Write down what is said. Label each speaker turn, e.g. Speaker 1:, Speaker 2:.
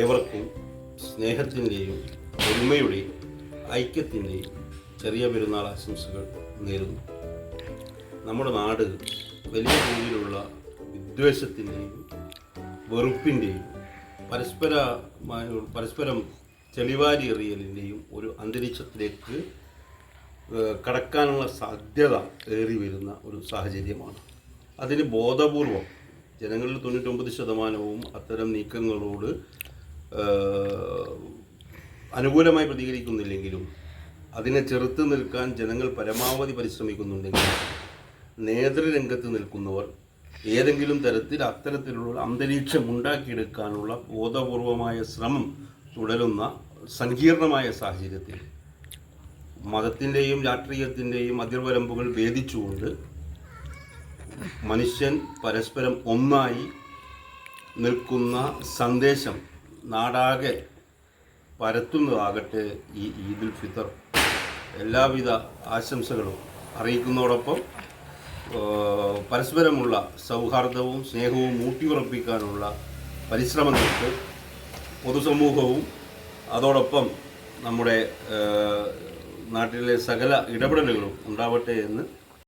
Speaker 1: ഏവർക്കും സ്നേഹത്തിന്റെയും ഒരുമയുടെയും ഐക്യത്തിന്റെയും ചെറിയ പെരുന്നാൾ ആശംസകൾ നേരുന്നു. നമ്മുടെ നാട് വലിയ തോതിലുള്ള വിദ്വേഷത്തിന്റെയും വെറുപ്പിന്റെയും പരസ്പര പരസ്പരം ചെളിവാരി എറിയലിന്റെയും ഒരു അന്തരീക്ഷത്തിലേക്ക് കടക്കാനുള്ള സാധ്യത ഏറി വരുന്ന ഒരു സാഹചര്യമാണ്. അതിന് ബോധപൂർവം ജനങ്ങളിൽ തൊണ്ണൂറ്റൊമ്പത് ശതമാനവും അത്തരം നീക്കങ്ങളോട് അനുകൂലമായി പ്രതികരിക്കുന്നില്ലെങ്കിലും അതിനെ ചെറുത്ത് നിൽക്കാൻ ജനങ്ങൾ പരമാവധി പരിശ്രമിക്കുന്നുണ്ടെങ്കിലും നേതൃരംഗത്ത് നിൽക്കുന്നവർ ഏതെങ്കിലും തരത്തിൽ അത്തരത്തിലുള്ള അന്തരീക്ഷം ഉണ്ടാക്കിയെടുക്കാനുള്ള ബോധപൂർവമായ ശ്രമം തുടരുന്ന സങ്കീർണമായ സാഹചര്യത്തിൽ മതത്തിന്റെയും രാഷ്ട്രീയത്തിന്റെയും അതിർവരമ്പുകൾ ഭേദിച്ചുകൊണ്ട് മനുഷ്യൻ പരസ്പരം ഒന്നായി നിൽക്കുന്ന സന്ദേശം നാടാകെ പരത്തുന്നതാകട്ടെ ഈ ഈദുൽ ഫിത്തർ. എല്ലാവിധ ആശംസകളും അറിയിക്കുന്നതോടൊപ്പം പരസ്പരമുള്ള സൗഹാർദ്ദവും സ്നേഹവും ഊട്ടിയുറപ്പിക്കാനുള്ള പരിശ്രമങ്ങൾക്ക് പൊതുസമൂഹവും അതോടൊപ്പം നമ്മുടെ നാട്ടിലെ സകല ഇടപെടലുകളും ഉണ്ടാവട്ടെ എന്ന്